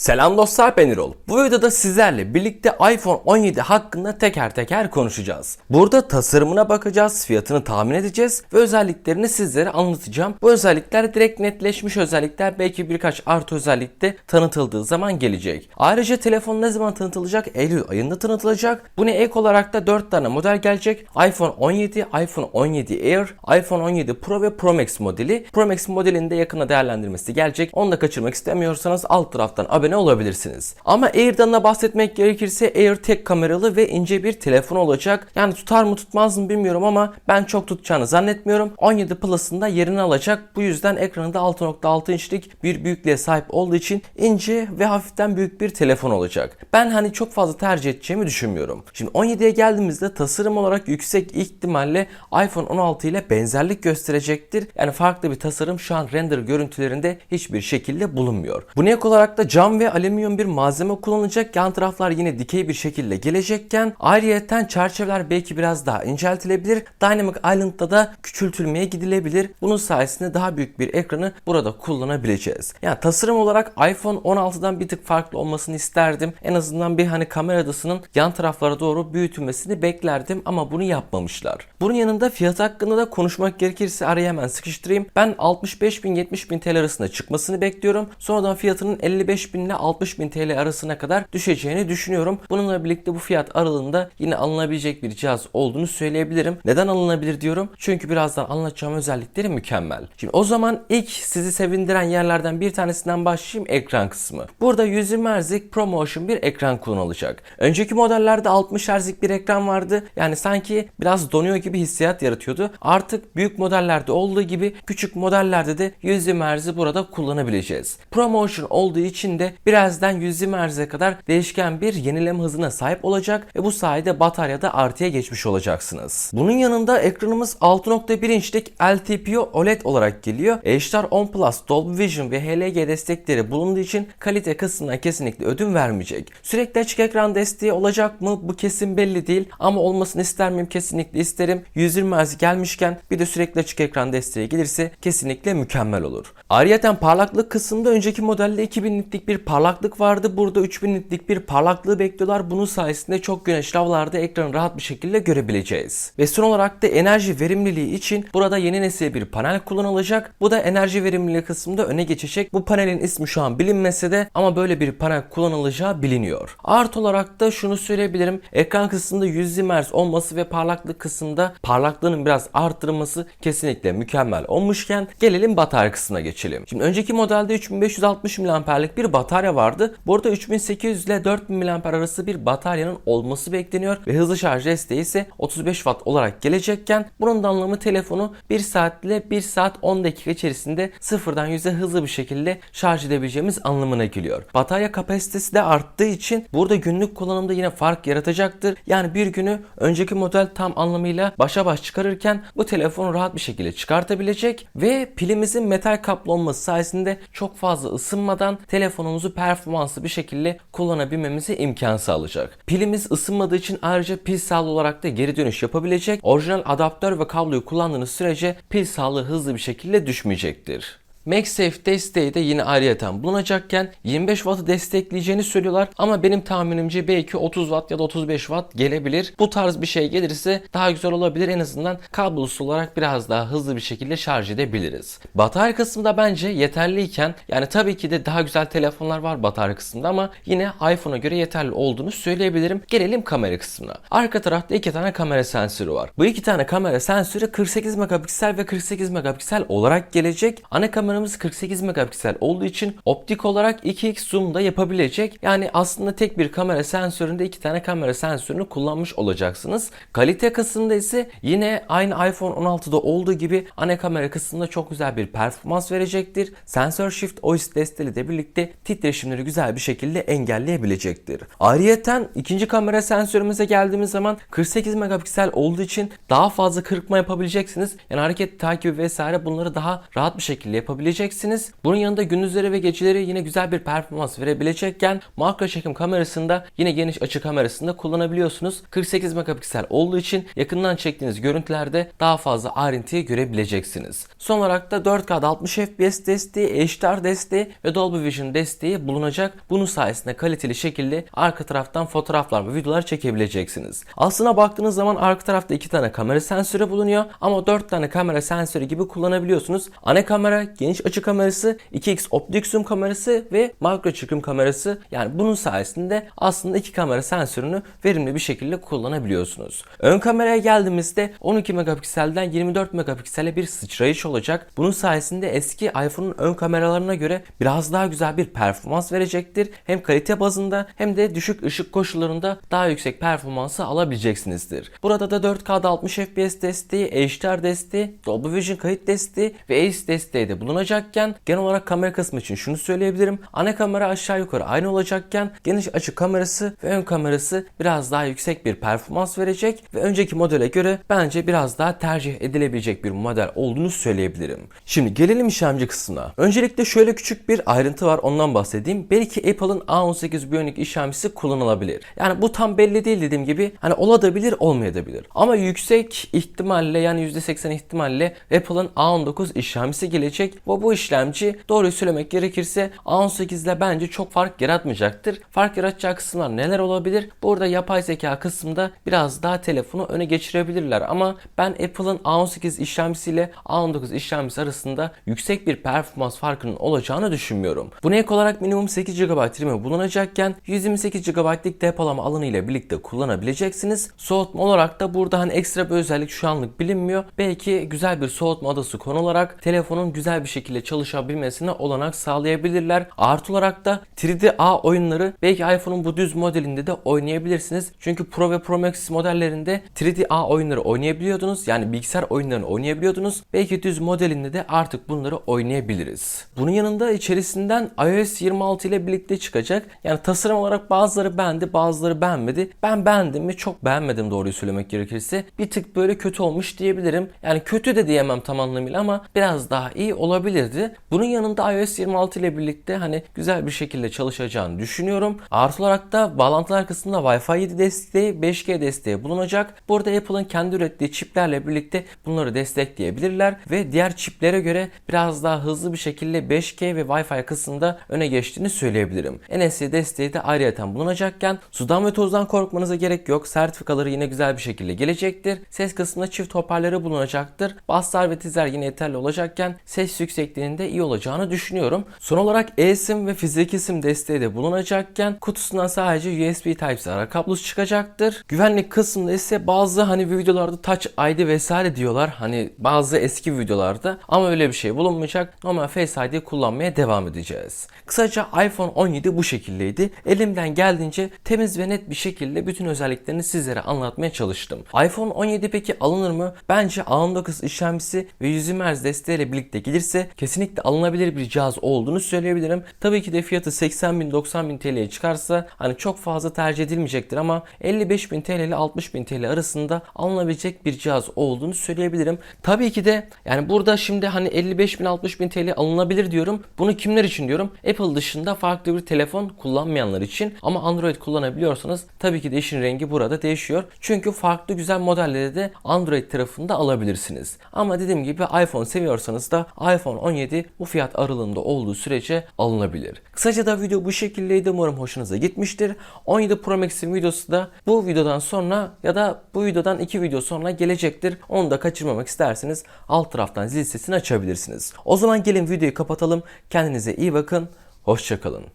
Selam dostlar ben Erol. Bu videoda sizlerle birlikte iPhone 17 hakkında teker teker konuşacağız. Burada tasarımına bakacağız, fiyatını tahmin edeceğiz ve özelliklerini sizlere anlatacağım. Bu özellikler direkt netleşmiş özellikler belki birkaç artı özellik de tanıtıldığı zaman gelecek. Ayrıca telefon ne zaman tanıtılacak? Eylül ayında tanıtılacak. Buna ek olarak da 4 tane model gelecek. iPhone 17, iPhone 17 Air, iPhone 17 Pro ve Pro Max modeli. Pro Max modelinde yakına değerlendirmesi gelecek. Onu da kaçırmak istemiyorsanız alt taraftan abone olabilirsiniz. Ama Air'dan da bahsetmek gerekirse Air tek kameralı ve ince bir telefon olacak. Yani tutar mı tutmaz mı bilmiyorum ama ben çok tutacağını zannetmiyorum. 17 Plus'ın da yerini alacak. Bu yüzden ekranında 6.6 inçlik bir büyüklüğe sahip olduğu için ince ve hafiften büyük bir telefon olacak. Ben hani çok fazla tercih edeceğimi düşünmüyorum. Şimdi 17'ye geldiğimizde tasarım olarak yüksek ihtimalle iPhone 16 ile benzerlik gösterecektir. Yani farklı bir tasarım şu an render görüntülerinde hiçbir şekilde bulunmuyor. Bu ek olarak da cam ve alüminyum bir malzeme kullanılacak. Yan taraflar yine dikey bir şekilde gelecekken ayrıyeten çerçeveler belki biraz daha inceltilebilir. Dynamic Island'da da küçültülmeye gidilebilir. Bunun sayesinde daha büyük bir ekranı burada kullanabileceğiz. Yani tasarım olarak iPhone 16'dan bir tık farklı olmasını isterdim. En azından bir hani kamera adasının yan taraflara doğru büyütülmesini beklerdim ama bunu yapmamışlar. Bunun yanında fiyat hakkında da konuşmak gerekirse araya hemen sıkıştırayım. Ben 65 bin 70 bin TL arasında çıkmasını bekliyorum. Sonradan fiyatının 55 bin ile 60 bin TL arasına kadar düşeceğini düşünüyorum. Bununla birlikte bu fiyat aralığında yine alınabilecek bir cihaz olduğunu söyleyebilirim. Neden alınabilir diyorum? Çünkü birazdan anlatacağım özellikleri mükemmel. Şimdi o zaman ilk sizi sevindiren yerlerden bir tanesinden başlayayım ekran kısmı. Burada 120 Hz'lik ProMotion bir ekran kullanılacak. Önceki modellerde 60 Hz'lik bir ekran vardı. Yani sanki biraz donuyor gibi hissiyat yaratıyordu. Artık büyük modellerde olduğu gibi küçük modellerde de 120 Hz'i burada kullanabileceğiz. ProMotion olduğu için de birazdan 120 Hz'e kadar değişken bir yenileme hızına sahip olacak ve bu sayede bataryada artıya geçmiş olacaksınız. Bunun yanında ekranımız 6.1 inçlik LTPO OLED olarak geliyor. HDR 10 Plus, Dolby Vision ve HLG destekleri bulunduğu için kalite kısmına kesinlikle ödün vermeyecek. Sürekli açık ekran desteği olacak mı? Bu kesin belli değil ama olmasını ister miyim? Kesinlikle isterim. 120 Hz gelmişken bir de sürekli açık ekran desteği gelirse kesinlikle mükemmel olur. Ayrıca parlaklık kısmında önceki modelde 2000 nitlik bir parlaklık vardı. Burada 3000 nitlik bir parlaklığı bekliyorlar. Bunun sayesinde çok güneşli havalarda ekranı rahat bir şekilde görebileceğiz. Ve son olarak da enerji verimliliği için burada yeni nesil bir panel kullanılacak. Bu da enerji verimliliği kısmında öne geçecek. Bu panelin ismi şu an bilinmese de ama böyle bir panel kullanılacağı biliniyor. Artı olarak da şunu söyleyebilirim. Ekran kısmında 120 Hz olması ve parlaklık kısmında parlaklığının biraz arttırılması kesinlikle mükemmel olmuşken gelelim batarya kısmına geçelim. Şimdi önceki modelde 3560 mAh'lik bir batarya vardı. Burada 3800 ile 4000 mAh arası bir bataryanın olması bekleniyor ve hızlı şarj desteği ise 35 Watt olarak gelecekken bunun da anlamı telefonu 1 saat ile 1 saat 10 dakika içerisinde sıfırdan yüze hızlı bir şekilde şarj edebileceğimiz anlamına geliyor. Batarya kapasitesi de arttığı için burada günlük kullanımda yine fark yaratacaktır. Yani bir günü önceki model tam anlamıyla başa baş çıkarırken bu telefonu rahat bir şekilde çıkartabilecek ve pilimizin metal kaplı olması sayesinde çok fazla ısınmadan telefonumuzu performanslı bir şekilde kullanabilmemize imkan sağlayacak. Pilimiz ısınmadığı için ayrıca pil sağlığı olarak da geri dönüş yapabilecek. Orijinal adaptör ve kabloyu kullandığınız sürece pil sağlığı hızlı bir şekilde düşmeyecektir. MagSafe desteği de yine ayrıyeten bulunacakken 25 Watt'ı destekleyeceğini söylüyorlar ama benim tahminimce belki 30 Watt ya da 35 Watt gelebilir. Bu tarz bir şey gelirse daha güzel olabilir en azından kablosuz olarak biraz daha hızlı bir şekilde şarj edebiliriz. Batarya kısmında bence yeterliyken yani tabii ki de daha güzel telefonlar var batarya kısmında ama yine iPhone'a göre yeterli olduğunu söyleyebilirim. Gelelim kamera kısmına. Arka tarafta iki tane kamera sensörü var. Bu iki tane kamera sensörü 48 megapiksel ve 48 megapiksel olarak gelecek. Ana kamera kameramız 48 megapiksel olduğu için optik olarak 2x zoom da yapabilecek. Yani aslında tek bir kamera sensöründe iki tane kamera sensörünü kullanmış olacaksınız. Kalite kısmında ise yine aynı iPhone 16'da olduğu gibi ana kamera kısmında çok güzel bir performans verecektir. Sensör Shift OIS desteğiyle de birlikte titreşimleri güzel bir şekilde engelleyebilecektir. Ayrıyeten ikinci kamera sensörümüze geldiğimiz zaman 48 megapiksel olduğu için daha fazla kırpma yapabileceksiniz. Yani hareket takibi vesaire bunları daha rahat bir şekilde yapabileceksiniz yapabileceksiniz. Bunun yanında gündüzleri ve geceleri yine güzel bir performans verebilecekken makro çekim kamerasında yine geniş açı kamerasında kullanabiliyorsunuz. 48 megapiksel olduğu için yakından çektiğiniz görüntülerde daha fazla ayrıntıyı görebileceksiniz. Son olarak da 4K'da 60 FPS desteği, HDR desteği ve Dolby Vision desteği bulunacak. Bunun sayesinde kaliteli şekilde arka taraftan fotoğraflar ve videolar çekebileceksiniz. Aslına baktığınız zaman arka tarafta iki tane kamera sensörü bulunuyor ama 4 tane kamera sensörü gibi kullanabiliyorsunuz. Ana kamera, geniş açı kamerası, 2x optik zoom kamerası ve makro çekim kamerası. Yani bunun sayesinde aslında iki kamera sensörünü verimli bir şekilde kullanabiliyorsunuz. Ön kameraya geldiğimizde 12 megapikselden 24 megapiksele bir sıçrayış olacak. Bunun sayesinde eski iPhone'un ön kameralarına göre biraz daha güzel bir performans verecektir. Hem kalite bazında hem de düşük ışık koşullarında daha yüksek performansı alabileceksinizdir. Burada da 4K'da 60 FPS desteği, HDR desteği, Dolby Vision kayıt desteği ve ACE desteği de bulunacakken genel olarak kamera kısmı için şunu söyleyebilirim. Ana kamera aşağı yukarı aynı olacakken geniş açı kamerası ve ön kamerası biraz daha yüksek bir performans verecek ve önceki modele göre bence biraz daha tercih edilebilecek bir model olduğunu söyleyebilirim. Şimdi gelelim işlemci kısmına. Öncelikle şöyle küçük bir ayrıntı var ondan bahsedeyim. Belki Apple'ın A18 Bionic işlemcisi kullanılabilir. Yani bu tam belli değil dediğim gibi hani olabilir olmayabilir. Ama yüksek ihtimalle yani %80 ihtimalle Apple'ın A19 işlemcisi gelecek ve bu işlemci doğruyu söylemek gerekirse A18 ile bence çok fark yaratmayacaktır. Fark yaratacağı kısımlar neler olabilir? Burada yapay zeka kısmında biraz daha telefonu öne geçirebilirler ama ben Apple'ın A18 işlemcisiyle A19 işlemcisi arasında yüksek bir performans farkının olacağını düşünmüyorum. Buna ek olarak minimum 8 GB RAM'i bulunacakken 128 GB'lik depolama alanı ile birlikte kullanabileceksiniz. Soğutma olarak da burada hani ekstra bir özellik şu anlık bilinmiyor. Belki güzel bir soğutma adası konularak telefonun güzel bir şekilde çalışabilmesine olanak sağlayabilirler. Artı olarak da 3D oyunları belki iPhone'un bu düz modelinde de oynayabilirsiniz. Çünkü Pro ve Pro Max modellerinde 3D oyunları oynayabiliyordunuz. Yani bilgisayar oyunlarını oynayabiliyordunuz. Belki düz modelinde de artık bunları oynayabiliriz. Bunun yanında içerisinden iOS 26 ile birlikte çıkacak. Yani tasarım olarak bazıları beğendi, bazıları beğenmedi. Ben beğendim mi? Çok beğenmedim doğruyu söylemek gerekirse. Bir tık böyle kötü olmuş diyebilirim. Yani kötü de diyemem tam anlamıyla ama biraz daha iyi olabilirdi. Bunun yanında iOS 26 ile birlikte hani güzel bir şekilde çalışacağını düşünüyorum. Artı olarak da bağlantılar kısmında Wi-Fi 7 desteği, 5G desteği bulunacak. Burada Apple'ın kendi ürettiği çiplerle birlikte bunları destekleyebilirler ve diğer çiplere göre biraz daha hızlı bir şekilde 5G ve Wi-Fi kısmında öne geçtiğini söyleyebilirim. NFC desteği de ayrıyeten bulunacakken sudan ve tozdan korkmanıza gerek yok. Sertifikaları yine güzel bir şekilde gelecektir. Ses kısmında çift hoparlörü bulunacaktır. Basslar ve tizler yine yeterli olacakken ses yüksekliğinin de iyi olacağını düşünüyorum. Son olarak eSIM ve fiziki sim desteği de bulunacakken kutusundan sadece USB Type-C ara kablosu çıkacaktır. Güvenlik kısmında ise bazı hani videolarda Touch ID vesaire diyorlar. Hani bazı eski videolarda ama öyle bir şey bulunmayacak. Normal Face ID kullanmaya devam edeceğiz. Kısaca iPhone 17 bu şekildeydi. Elimden geldiğince temiz ve net bir şekilde bütün özelliklerini sizlere anlatmaya çalıştım. iPhone 17 peki alınır mı? Bence A19 işlemcisi ve 120 Hz desteğiyle birlikte gelirse kesinlikle alınabilir bir cihaz olduğunu söyleyebilirim. Tabii ki de fiyatı 80 bin 90 bin TL'ye çıkarsa hani çok fazla tercih edilmeyecektir ama 55 bin TL ile 60 bin TL arasında alınabilecek bir cihaz olduğunu söyleyebilirim. Tabii ki de yani burada şimdi hani 55 bin 60 bin TL alınabilir diyorum. Bunu kimler için diyorum? Apple dışında farklı bir telefon kullanmayanlar için ama Android kullanabiliyorsanız tabii ki de işin rengi burada değişiyor. Çünkü farklı güzel modelleri de Android tarafında alabilirsiniz. Ama dediğim gibi iPhone seviyorsanız da iPhone 17 bu fiyat aralığında olduğu sürece alınabilir. Kısaca da video bu şekildeydi. Umarım hoşunuza gitmiştir. 17 Pro Max'in videosu da bu videodan sonra ya da bu videodan iki video sonra gelecektir. Onu da kaçırmamak isterseniz alt taraftan zil sesini açabilirsiniz. O zaman gelin videoyu kapatalım. Kendinize iyi bakın. Hoşçakalın.